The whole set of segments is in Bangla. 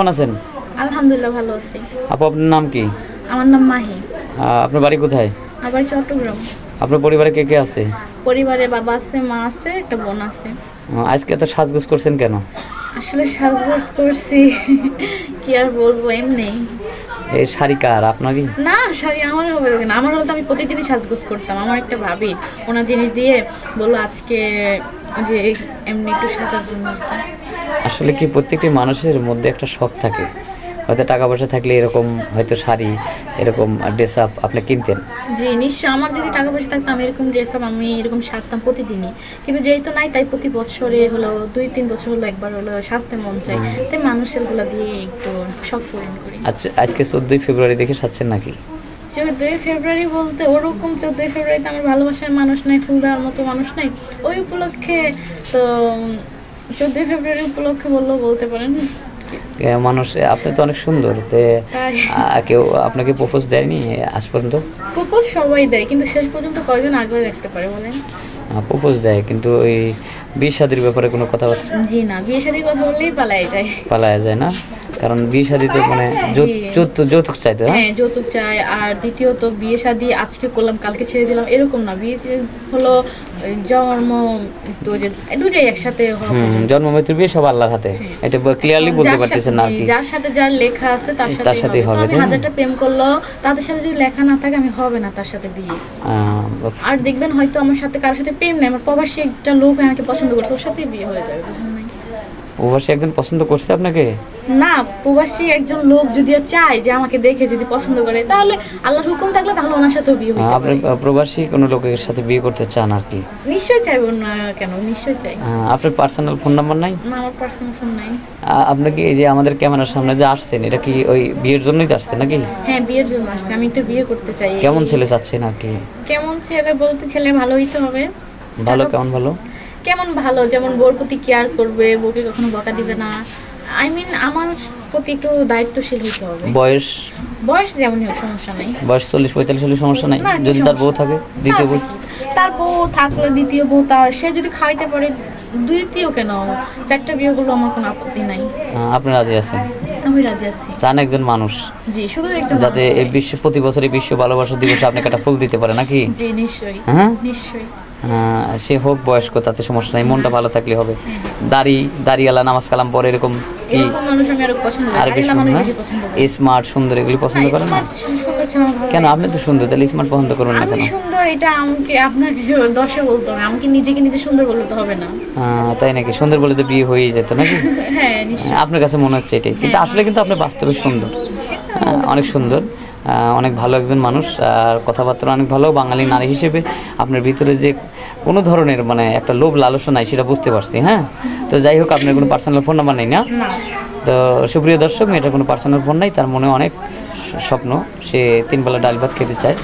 কেমন আছেন? আলহামদুলিল্লাহ ভালো আছি। আপু আপনার নাম কি? আমার নাম মাহি। আপনার বাড়ি কোথায়? আবার চট্টগ্রাম। আপনার পরিবারে কে কে আছে? পরিবারে বাবা আছে মা আছে একটা বোন আছে। আজকে এত সাজগোজ করছেন কেন? আসলে সাজগোজ করছি কি আর বলব এমনি। এই শাড়ি কার আপনারই? না শাড়ি আমার হবে না আমার হলে তো আমি প্রতিদিনই সাজগোজ করতাম আমার একটা ভাবি ওনার জিনিস দিয়ে বলল আজকে যে এমনি একটু সাজার জন্য আর কি। আসলে কি প্রত্যেকটি মানুষের মধ্যে একটা শখ থাকে। হয়তো টাকা পয়সা থাকলে এরকম হয়তো শাড়ি এরকম ড্রেস আপ আপনি কিনতেন। জি নিশ্চয় আমার যদি টাকা পয়সা থাকতো আমি এরকম ড্রেস আপ আমি এরকম সাজতাম প্রতিদিনই। কিন্তু যেহেতু নাই তাই প্রতি বছরে হলো দুই তিন বছর হলো একবার হলো সাজতে মন চাই তাই মানুষেরগুলা দিয়ে একটু শখ পূরণ করি। আচ্ছা আজকে চোদ্দই ফেব্রুয়ারি দেখে সাজছেন নাকি? চোদ্দই ফেব্রুয়ারি বলতে ওরকম চোদ্দই ফেব্রুয়ারিতে আমার ভালোবাসার মানুষ নাই ফুল দেওয়ার মতো মানুষ নাই। ওই উপলক্ষে তো চোদ্দই ফেব্রুয়ারি উপলক্ষে বললেও বলতে পারেন। মানুষ আপনি তো অনেক সুন্দর। তে কেউ আপনাকে প্রপোজ দেয়নি আজ পর্যন্ত? প্রপোজ সবাই দেয় কিন্তু শেষ পর্যন্ত কয়জন আগলে রাখতে পারে বলেন? প্রপোজ দেয় কিন্তু ওই বিয়ে শাদির ব্যাপারে কোনো কথাবার্তা? জি না বিয়ে শাদির কথা বললেই পালায় যায়। পালায়া যায় না? কারণ বিয়ে শাদি তো মানে যৌ- জি। যৌতুক যৌতুক চাইতো হ্যাঁ? হ্যাঁ যৌতুক চাই। আর দ্বিতীয়ত বিয়ে শাদি আজকে করলাম কালকে ছেড়ে দিলাম এরকম না। বিয়ে হলো জন্ম তো যে দুটাই একসাথে জন্ম মৃত্যুর বিয়ে সব আল্লাহর হাতে। এটা ক্লিয়ারলি বলতে যার সাথে- পারতেছেন না কি যার সাথে যার লেখা আছে তার তার সাথে হবে আমি হাজারটা প্রেম করল তাদের সাথে যদি লেখা না থাকে আমি হবে না তার সাথে বিয়ে। আর দেখবেন হয়তো আমার সাথে কারোর সাথে প্রেম নেই আমার প্রবাসী একটা লোক আমাকে পছন্দ করছে ওর সাথেই বিয়ে হয়ে যাবে বুঝলেন প্রবাসী একজন পছন্দ করছে আপনাকে? না প্রবাসী একজন লোক যদি চায় যে আমাকে দেখে যদি পছন্দ করে তাহলে আল্লাহর হুকুম থাকলে তাহলে ওনার সাথেও বিয়ে হতে আপনি পারে প্রবাসী কোনো লোকের সাথে বিয়ে করতে চান আর কি? নিশ্চয়ই চাইব না কেন? নিশ্চয়ই চাই। আহ, আপনার পার্সোনাল ফোন নাম্বার নাই? না আমার পার্সোনাল ফোন নাই। আপনি কি এই যে আমাদের ক্যামেরার সামনে যে আসছেন এটা কি ওই বিয়ের জন্যই তো আসছেন নাকি? হ্যাঁ বিয়ের জন্য আসছে। আমি একটু বিয়ে করতে চাই। কেমন ছেলে চাচ্ছেন আর কি? কেমন ছেলে বলতে ছেলে ভালোই তো হবে। ভালো কেমন ভালো? কেমন ভালো? যেমন বোর প্রতি কেয়ার করবে বউকে কখনো বকা দিবে না। আই মিন আমার প্রতি একটু দায়িত্বশীল হইতে হবে। বয়স? বয়স যেমনই হোক সমস্যা নাই। বয়স চল্লিশ পঁয়তাল্লিশ হলে সমস্যা নাই? যদি তার বউ থাকে দ্বিতীয় বউ? তার বউ থাকলে দ্বিতীয় বউ তার সে যদি খাইতে পারে দ্বিতীয় কেন? চারটা বিয়ে করল আমার কোনো আপত্তি নাই। আপনি রাজি আছেন? আমি রাজি আছি। চান একজন মানুষ। জি শুধু একজন যাতে এই বিশ্ব প্রতি বছর এই বিশ্ব ভালোবাসা দিবসে আপনাকে একটা ফুল দিতে পারে নাকি? জি নিশ্চয়ই। হ্যাঁ? নিশ্চয়ই। সে হোক বয়স্ক তাতে সমস্যা নাই মনটা ভালো থাকলে হবে। দাড়ি দাড়িওয়ালা নামাজ কালাম পরে এরকম কি? আরও পছন্দ করি। আর বেশি স্মার্ট সুন্দর এগুলি পছন্দ করে করেন না? কেন? আপনি তো সুন্দর তাহলে স্মার্ট পছন্দ করবেন না কেন? সুন্দর এটা আমাকে আপনাকে দর্শক বলতে হবে আমাকে নিজেকে নিজে সুন্দর বলতে হবে না। তাই নাকি? সুন্দর বলে তো বিয়ে হয়েই যেত নাকি? হ্যাঁ আপনার কাছে মনে হচ্ছে এটাই। কিন্তু আসলে কিন্তু আপনি বাস্তবে সুন্দর। অনেক সুন্দর। অনেক ভালো একজন মানুষ আর কথাবার্তা অনেক ভালো। বাঙালি নারী হিসেবে আপনার ভিতরে যে কোনো ধরনের মানে একটা লোভ লালসা নাই সেটা বুঝতে পারছি হ্যাঁ? তো যাই হোক আপনার কোনো পার্সোনাল ফোন নাম্বার নেই না। তো সুপ্রিয় দর্শক, মেয়েটার কোনো পার্সোনাল ফোন নাই, তার মনে অনেক স্বপ্ন। সে তিনবেলা ডাল ভাত খেতে চায়।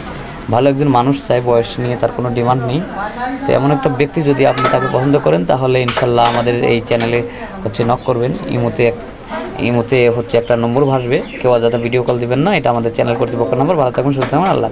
ভালো একজন মানুষ চায়, বয়স নিয়ে তার কোনো ডিমান্ড নেই। তো এমন একটা ব্যক্তি যদি আপনি তাকে পছন্দ করেন, তাহলে ইনশাল্লাহ আমাদের এই চ্যানেলে হচ্ছে নক করবেন। ইমোতে এক- ইমোতে হচ্ছে একটা নম্বর ভাসবে। কেউ যাতে ভিডিও কল দিবেন না, এটা আমাদের চ্যানেল কর্তৃপক্ষ নম্বর ভালো থাকুন, সুস্থ থাকুন, আল্লাহ।